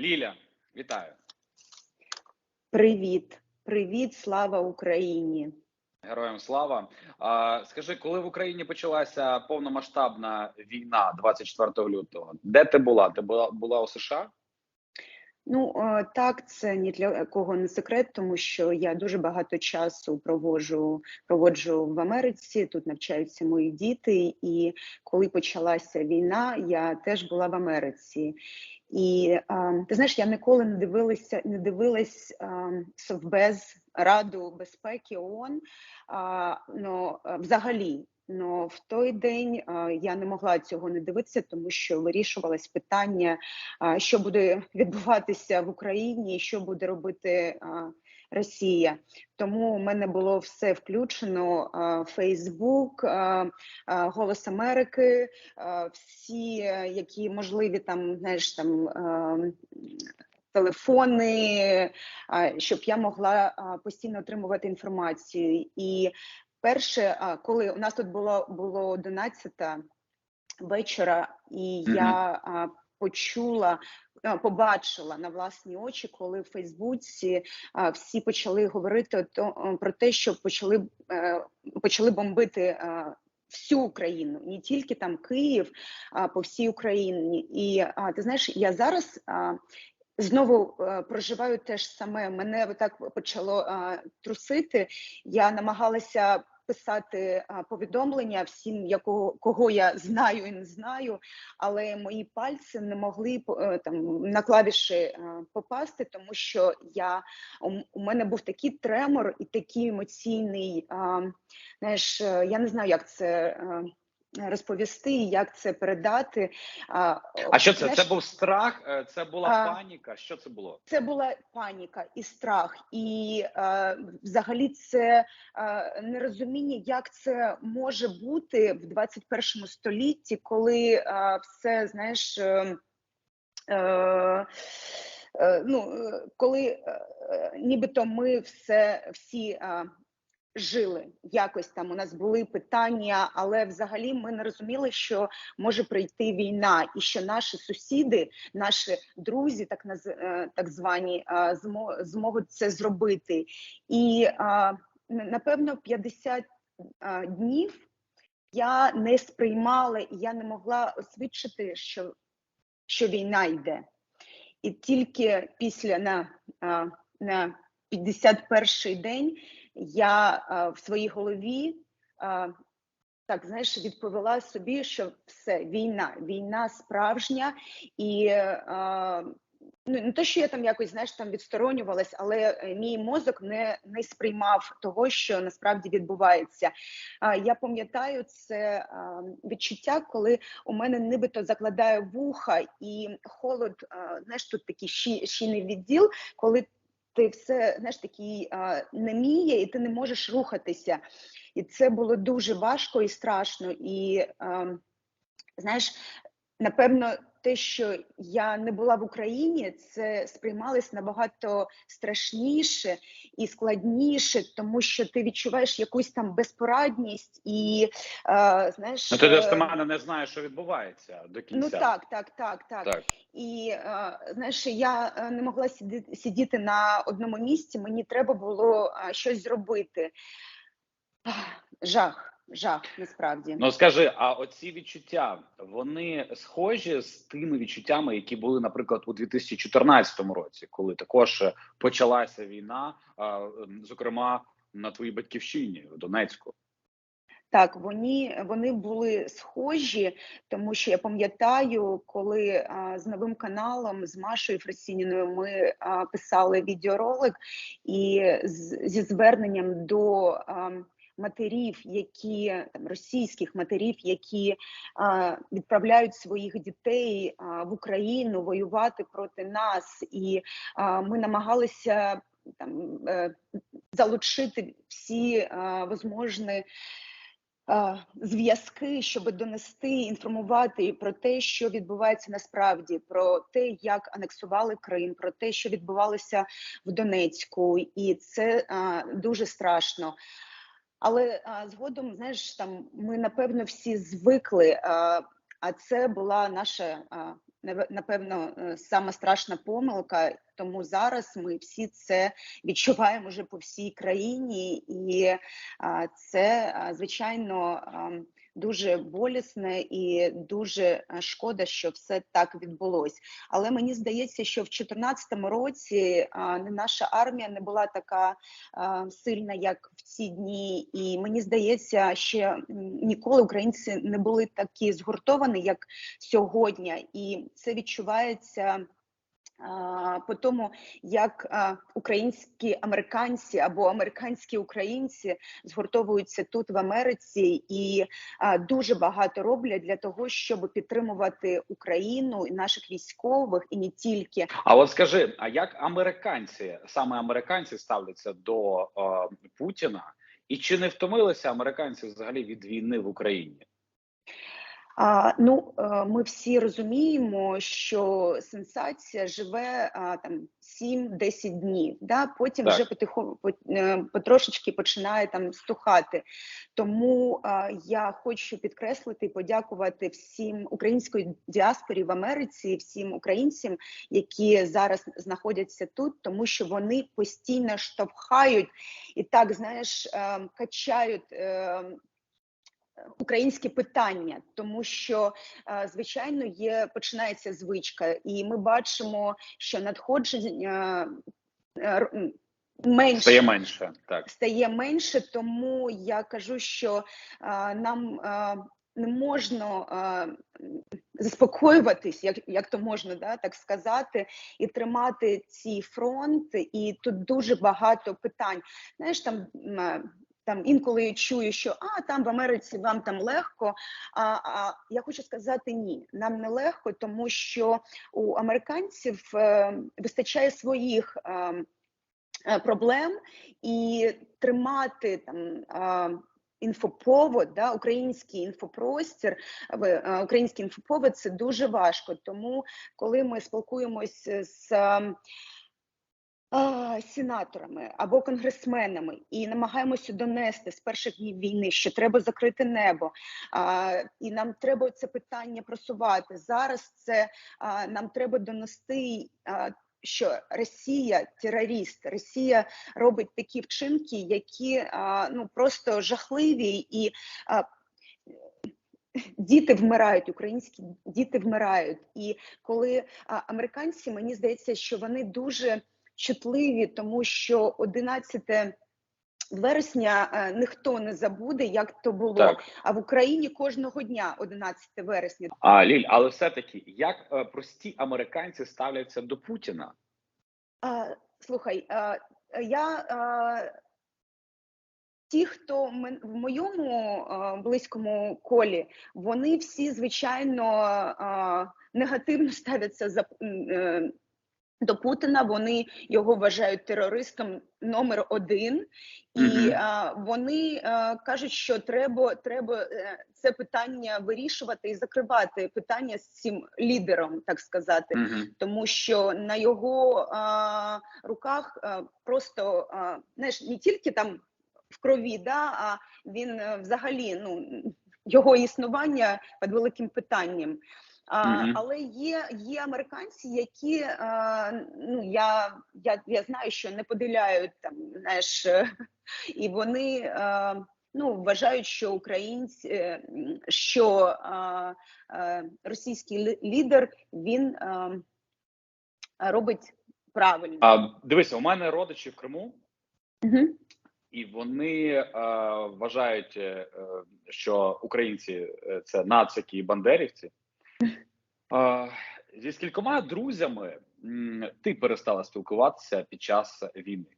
Ліля, вітаю. Привіт, привіт, слава Україні. Героям слава. А, скажи, коли в Україні почалася повномасштабна війна 24 лютого, де ти була? Ти була була у США? Ну е, так, це ні для кого не секрет, тому що я дуже багато часу проводжу проводжу в Америці. Тут навчаються мої діти, і коли почалася війна, я теж була в Америці. І ти знаєш, я ніколи не дивилася, не дивилась Совбез Раду безпеки ООН, ну, взагалі. Но в той день я не могла цього не дивитися, тому що вирішувалось питання, що буде відбуватися в Україні, що буде робити Росія. Тому у мене було все включено: Фейсбук, Голос Америки, всі, е, які можливі там, знаєш, там. Телефони, щоб я могла постійно отримувати інформацію. І перше, коли у нас тут було було 11 вечора, і Мгм. я почула, побачила на власні очі, коли в Фейсбуці а, всі почали говорити то, про те, що почали, е, почали бомбити. а, Всю Україну, не тільки там Київ, а по всій Україні. І а, ти знаєш, я зараз а, знову е, проживаю те ж саме. Мене так почало а, трусити. Я намагалася писати повідомлення всім, якого кого я знаю і не знаю, але мої пальці не могли е, там на клавіші е, попасти, тому що я у, мене був такий тремор і такий емоційний. Знаєш, е, я не знаю, як це. Розповісти, як це передати. А, А що це? Це був страх? е, Це була А. паніка? Що це було? це була паніка і страх, і е, взагалі це е, нерозуміння, як це може бути в 21 столітті, коли е, все знаєш. Е, е, ну, коли нібито ми все всі жили якось там. У нас були питання, але взагалі ми не розуміли, що може прийти війна, і що наші сусіди, наші друзі, так наз, е, так звані, е, змо- зможуть це зробити. І е, напевно 50 е, днів я не сприймала і я не могла освідчити, що, що війна йде. І тільки після на, на 51-й день я а, в своїй голові а, так знаєш відповіла собі, що все війна, війна справжня, і а, ну не те, що я там якось знаєш там відсторонювалась, але е, мій мозок не, не сприймав того, що насправді відбувається. А, я пам'ятаю це а, відчуття, коли у мене нібито закладає вуха і холод, а, знаєш, тут такий щі, щільний відділ, коли ти все знаєш, такий неміє, і ти не можеш рухатися. І це було дуже важко і страшно. І знаєш, напевно, те, що я не була в Україні, це сприймалось набагато страшніше і складніше, тому що ти відчуваєш якусь там безпорадність і е, знаєш, Ну ти достеменно не знаєш, що відбувається до кінця. ну так, так, так, так. так. І е, знаєш, я е, не могла сидіти, сидіти на одному місці. Мені треба було е, щось зробити. Жах, жах, насправді. Ну скажи, а оці відчуття вони схожі з тими відчуттями, які були, наприклад, у 2014 році, коли також почалася війна, ем, зокрема на твоїй батьківщині в Донецьку. Так, вони, вони були схожі, тому що я пам'ятаю, коли а, з новим каналом з Машою Фросініною ми а, писали відеоролик і з, зі зверненням до а, матерів, які там російських матерів, які а, відправляють своїх дітей а, в Україну воювати проти нас, і а, ми намагалися там е, залучити всі а, е, зв'язки, щоб донести, інформувати про те, що відбувається насправді, про те, як анексували Крим, про те, що відбувалося в Донецьку, і це е, дуже страшно. Але а, згодом, знаєш, там ми напевно всі звикли. а А це була наша, а, напевно е, сама страшна помилка. Тому зараз ми всі це відчуваємо вже по всій країні, і це звичайно дуже болісне і дуже е, шкода, що все так відбулось. Але мені здається, що в 2014 році наша армія не була така сильна, як в ці дні, і мені здається, ще ніколи українці не були такі згуртовані, як сьогодні, і це відчувається по тому, як українські американці або американські українці згуртовуються тут в Америці і дуже багато роблять для того, щоб підтримувати Україну і наших військових, і не тільки. А от скажи, а як американці саме американці ставляться до е, Путіна, і чи не втомилися американці взагалі від війни в Україні? А, Ну, е, ми всі розуміємо, що сенсація живе а, там 7-10 днів. Да? Потім так. вже потихо, е, потрошечки починає там стухати. Тому а, я хочу підкреслити і подякувати всім української діаспорі в Америці, всім українцям, які зараз знаходяться тут, тому що вони постійно штовхають і так знаєш, ем, качають. Українське питання, тому що е, звичайно є починається звичка, і ми бачимо, що надходження е, менше стає менше, так стає менше, тому я кажу, що е, нам не можна заспокоюватись, як як то можна да, так сказати, і тримати цей фронт. І тут дуже багато питань. Знаєш, там там інколи чую, що а там в Америці вам там легко. А а я хочу сказати ні, нам не легко, тому що у американців е, вистачає своїх е, е проблем і тримати там. Е, Інфоповод, да, український інфопростір, е, український інфоповод це дуже важко. Тому коли ми спілкуємося з сенаторами або конгресменами і намагаємося донести з перших днів війни, що треба закрити небо, а, і нам треба це питання просувати. Зараз це а, нам треба донести. А, що Росія терорист, Росія робить такі вчинки, які а, ну просто жахливі, і а, діти вмирають, українські діти вмирають. І коли а, американці, мені здається, що вони дуже чутливі, тому що 11 вересня е, ніхто не забуде, як то було. Так. А в Україні кожного дня 11 вересня. А Ліль, але все таки як е, прості американці ставляться до Путіна? А, Слухай, а, я. А, Ті, хто в моєму близькому колі, вони всі звичайно негативно ставляться за е, до Путіна. Вони його вважають терористом номер один, і mm -hmm. а, вони а, кажуть, що треба треба е, це питання вирішувати і закривати питання з цим лідером, так сказати, mm -hmm. тому що на його а, руках а, просто а, знаєш, не тільки там в крові, да, а він е, взагалі ну його існування під великим питанням. А, Але є є американці, які а, ну я я я знаю, що не поділяють там, знаєш, і вони а, ну вважають, що українці, е, що а, а, російський лідер він а, робить правильно. А дивися, у мене родичі в Криму. Угу. І вони е, вважають, е, що українці це нацики і бандерівці. Зі скількома друзями ти перестала спілкуватися під час війни?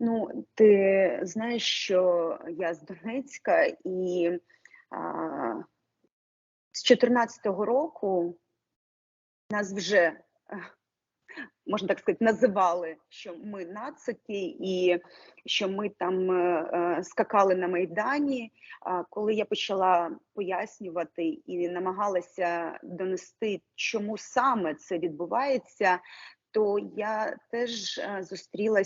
Ну, ти знаєш, що я з Донецька, і а, з 2014 року нас вже можна так сказати, називали, що ми нацики, і що ми там е, е, скакали на майдані. Коли я почала пояснювати і намагалася донести, чому саме це відбувається, то я теж е, зустріла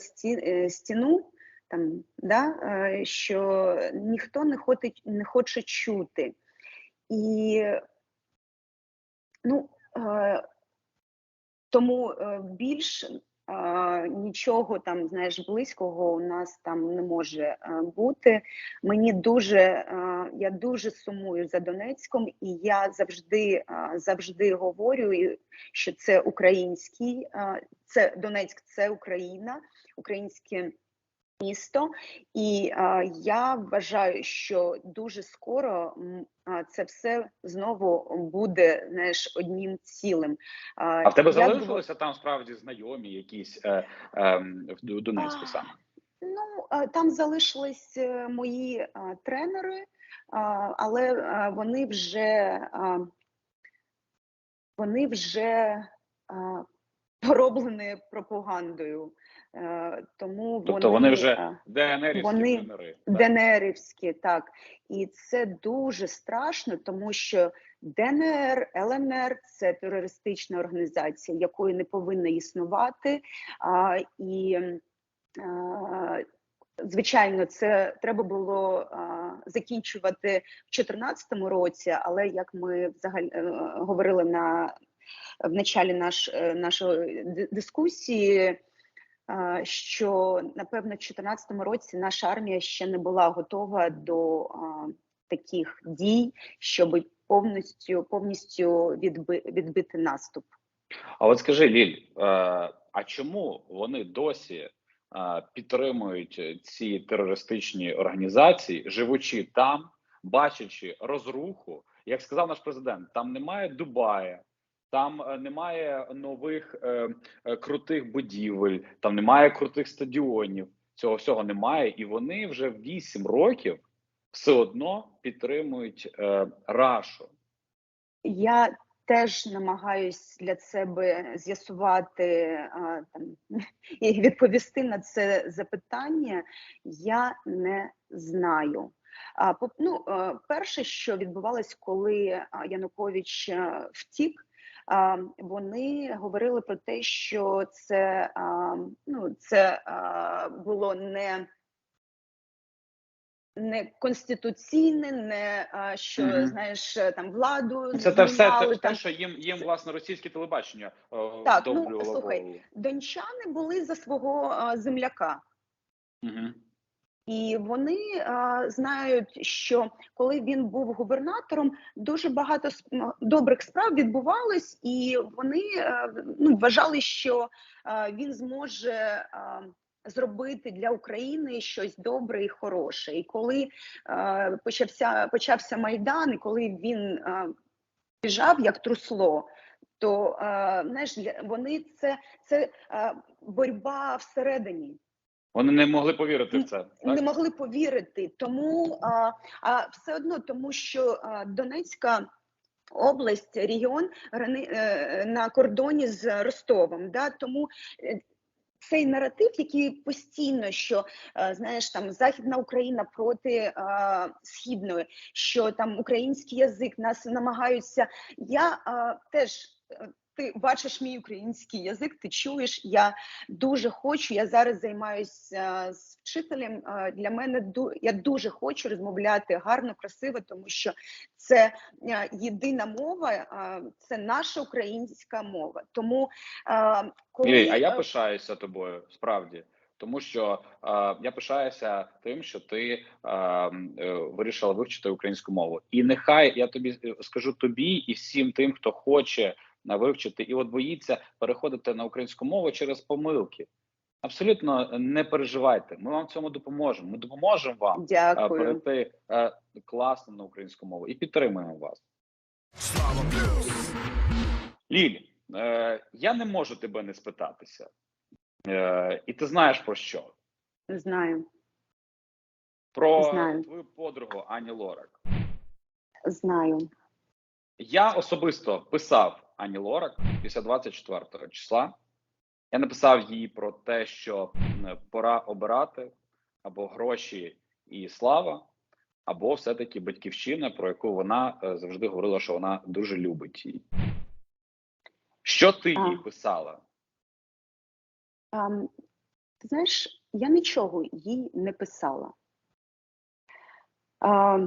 стіну. Там да що ніхто не хоче не хоче чути, і Ну е, тому е, більш нічого там, знаєш, близького у нас там не може е, бути. Мені дуже е, я дуже сумую за Донецьком, і я завжди завжди говорю, що це український, це Донецьк, це Україна, українське місто. І е, я вважаю, що дуже скоро а, це все знову буде знаєш, одним цілим. А в тебе залишилися там справді знайомі якісь е, е, в Донецьку саме? Ну, там залишились е, мої а, тренери, а, але а, вони вже а, вони вже а, пороблені пропагандою. Е, Тому Тобто вони вже а, ДНРівські вони? ДНРівські, так. І це дуже страшно, тому що ДНР, ЛНР це терористична організація, якої не повинна існувати. А, і а, звичайно, це треба було а, закінчувати в 2014 році, але як ми взагалі е, говорили на в началі наш, е, нашої дискусії, що напевно в 2014 році наша армія ще не була готова до таких дій, щоб повністю повністю відби, відбити наступ. А от скажи, Ліль, е, а чому вони досі е, підтримують ці терористичні організації, живучи там, бачачи розруху? Як сказав наш президент, там немає Дубая, там е, немає нових е, е, крутих будівель, там немає крутих стадіонів. Цього всього немає, і вони вже 8 років все одно підтримують е, Рашу. Я теж намагаюсь для себе з'ясувати а, там і відповісти на це запитання. Я не знаю. А ну, е, перше, що відбувалось, коли Янукович е, втік. Вони говорили про те, що це ну це було не не конституційне, не що Мгм. знаєш е, там владу Це те все змінювали, те, що їм їм власне російське телебачення е, Так, ну, слухай, дончани були за свого земляка. Мгм. І вони а, знають, що коли він був губернатором, дуже багато добрих справ відбувалось, і вони а, ну, вважали, що а, він зможе а, зробити для України щось добре і хороше. І коли а, почався почався майдан, і коли він а, біжав як трусло. То а, знаєш, вони це, це а, боротьба всередині Вони не могли повірити в це. не Так? могли повірити. Тому а, а все одно, тому що а, Донецька. Область, регіон е, на кордоні з Ростовом. Да? Тому е, цей наратив, який постійно, що е, знаєш, там Західна Україна проти е, східної, що там український язик нас намагаються. Я е, теж. Е, Ти бачиш мій український язик, ти чуєш. Я дуже хочу. Я зараз займаюся з вчителем. е, Для мене я дуже хочу розмовляти гарно, красиво, тому що це е, єдина мова, е, це наша українська мова. Тому е, коли Ліль, а я е, пишаюся тобою, справді. Тому що е, я пишаюся тим, що ти е, е, вирішила вивчити українську мову. І нехай я тобі е, скажу тобі і всім тим, хто хоче е, вивчити і от боїться переходити на українську мову через помилки. Абсолютно не переживайте. Ми вам в цьому допоможемо. Ми допоможемо вам е, дякую. перейти е, класно на українську мову і підтримуємо вас. Ліль, е, я не можу тебе не спитатися. І ти знаєш про що? Знаю, Про Знаю. твою подругу Ані Лорак. знаю. Я особисто писав Ані Лорак після 24 числа. Я написав їй про те, що пора обирати або гроші і слава, або все-таки батьківщина, про яку вона е, завжди говорила, що вона дуже любить її. Що ти їй писала? Ти знаєш, я нічого їй не писала. А,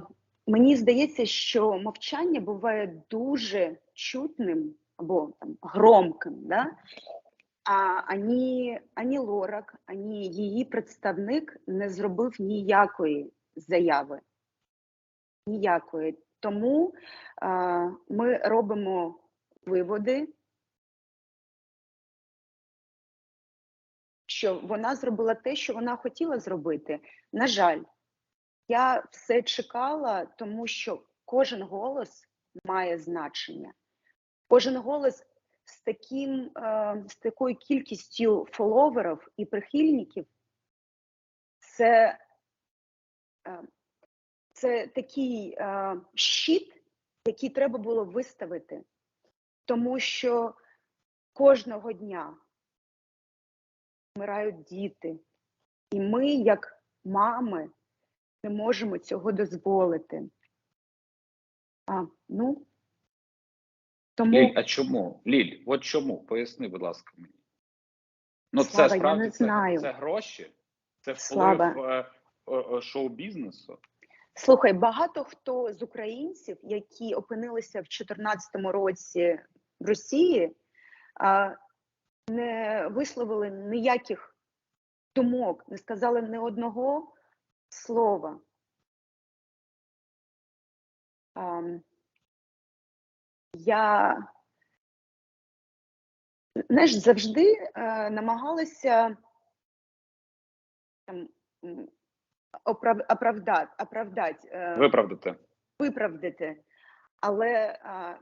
мені здається, що мовчання буває дуже чутним або там громким, да? а ані, ані Лорак, ані її представник не зробив ніякої заяви. Ніякої. Тому а, ми робимо виводи, що вона зробила те, що вона хотіла зробити. На жаль, я все чекала, тому що кожен голос має значення. Кожен голос з таким, е, з такою кількістю фоловерів і прихильників це, е, це такий е, щит, який треба було виставити, тому що кожного дня вмирають діти, і ми, як мами, не можемо цього дозволити. А, ну, тому Ліль, а чому? Ліль, от чому? Поясни, будь ласка, мені. Ну, Слава, це я не це, знаю. це гроші, це вплив е, е, е, шоу-бізнесу. Слухай, багато хто з українців, які опинилися в 2014 році в Росії, а, не висловили ніяких думок, не сказали ні одного слова. Ам, Я знаєш, завжди е, намагалася там, оправ, оправдати, оправдати е, Виправдати. виправдати. Але а,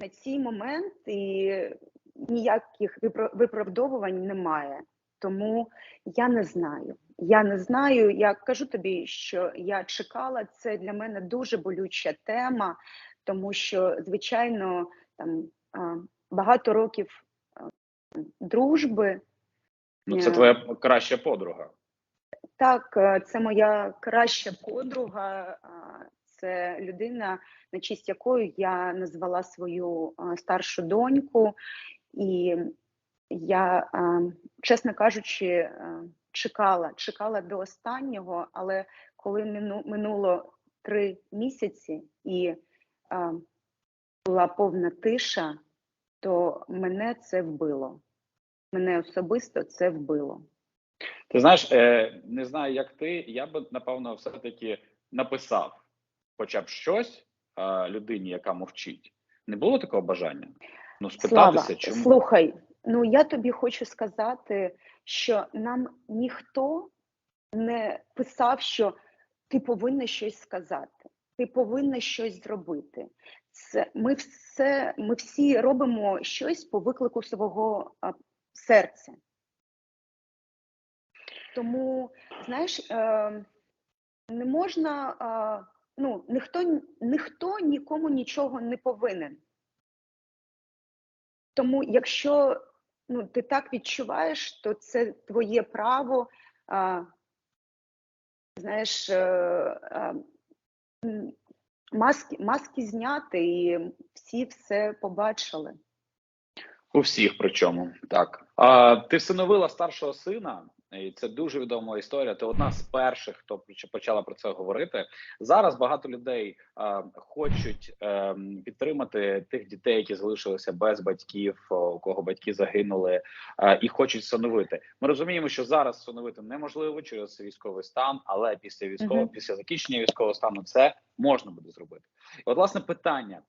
на цей момент і ніяких виправдовувань немає. Тому я не знаю. Я не знаю. Я кажу тобі, що я чекала. Це для мене дуже болюча тема, тому що, звичайно, там багато років дружби. Ну, це Е, твоя краща подруга. Так, е, це моя краща подруга. Це людина, на честь якої я назвала свою старшу доньку, і я, чесно кажучи, чекала, чекала до останнього, але коли минуло три місяці і була повна тиша, то мене це вбило. Мене особисто це вбило. Ти знаєш, е, не знаю, як ти, я би, напевно, все-таки написав хоча б щось е, людині, яка мовчить. Не було такого бажання? Ну, спитатися, Слава, чому? слухай, ну я тобі хочу сказати, що нам ніхто не писав, що ти повинна щось сказати, ти повинна щось зробити. Це ми все, ми всі робимо щось по виклику свого а, серця. Тому, знаєш, е, не можна, е, ну, ніхто, ніхто нікому нічого не повинен. Тому, якщо ну, ти так відчуваєш, то це твоє право, а, знаєш, е, м, маски, маски зняти, і всі все побачили. У всіх причому так. А, ти всиновила старшого сина, і це дуже відома історія. Ти одна з перших, хто поч- почала про це говорити. Зараз багато людей а, хочуть ем, підтримати тих дітей, які залишилися без батьків, у кого батьки загинули, а, і хочуть всиновити. Ми розуміємо, що зараз всиновити неможливо через військовий стан, але після військового, Мгм. після закінчення військового стану, це можна буде зробити. І от власне питання.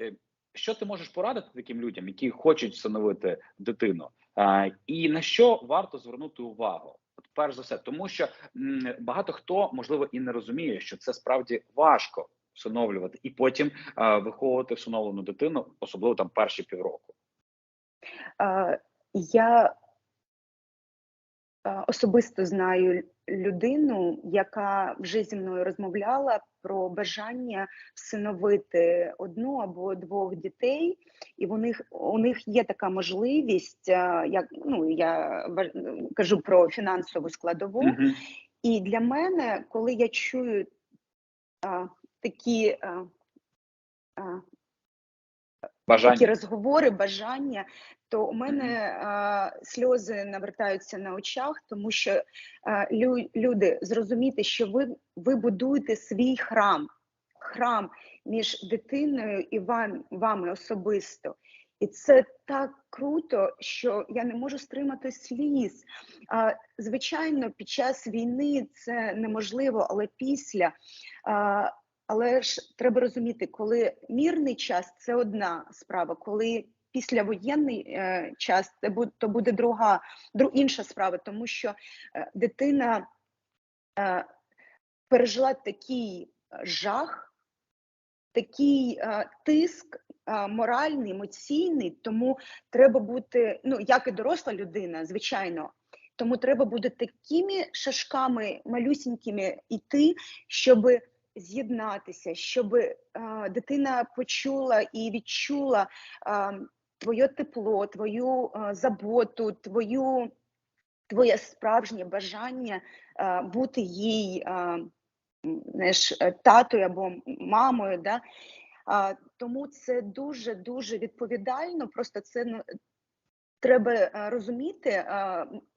Е, що ти можеш порадити таким людям, які хочуть встановити дитину, і на що варто звернути увагу? От перш за все, тому що багато хто можливо і не розуміє, що це справді важко всиновлювати і потім виховувати всиновлену дитину, особливо там перші півроку. Я особисто знаю людину, яка вже зі мною розмовляла про бажання всиновити одну або двох дітей, і у них у них є така можливість, як ну я кажу про фінансову складову. Мгм. І для мене, коли я чую а, такі, а, а, Бажання такі розговори, бажання, то у мене а, сльози навертаються на очах, тому що а, лю, люди зрозуміти, що ви, ви будуєте свій храм, храм між дитиною і вам, вами особисто. І це так круто, що я не можу стримати сліз. Звичайно, під час війни це неможливо, але після. Але ж треба розуміти, коли мірний час це одна справа, коли післявоєнний е, час це буде, то буде друга, дру, інша справа, тому що е, дитина е, пережила такий жах, такий е, тиск е, моральний, емоційний, тому треба бути, ну як і доросла людина, звичайно. Тому треба бути такими шашками малюсінькими іти, щоб з'єднатися, щоб е, дитина почула і відчула е, твоє тепло, твою е, заботу, твою, твоє справжнє бажання е, бути їй е, знаєш, е, татою або мамою. Да? Тому це дуже дуже відповідально. Просто це ну, треба е, розуміти.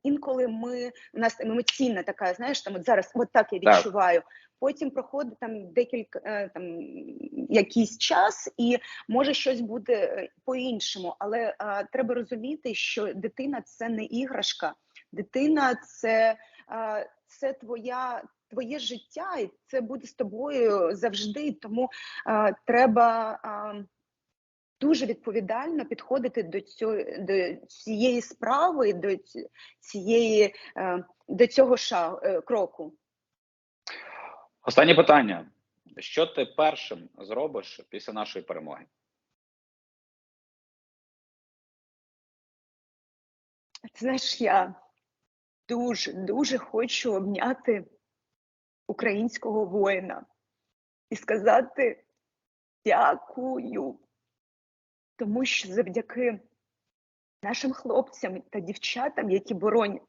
Інколи ми у нас емоційна така, знаєш, там от зараз от так я Так. відчуваю. Потім проходить там декілька е, там якийсь час, і може щось буде е, по-іншому. Але е, треба розуміти, що дитина це не іграшка, дитина це, е, це твоя. Твоє життя, і це буде з тобою завжди. Тому е, треба дуже відповідально підходити до цього до цієї справи, до цієї е, до цього ша, е, кроку. Останнє питання: що ти першим зробиш після нашої перемоги? Знаєш, я дуже дуже хочу обняти українського воїна і сказати дякую, тому що завдяки нашим хлопцям та дівчатам, які боронять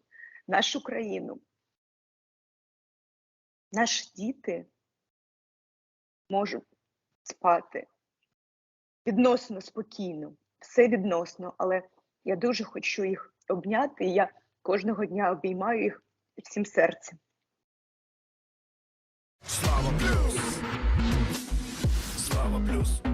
нашу країну, наші діти можуть спати відносно спокійно, все відносно, але я дуже хочу їх обняти, і я кожного дня обіймаю їх всім серцем. Слава плюс.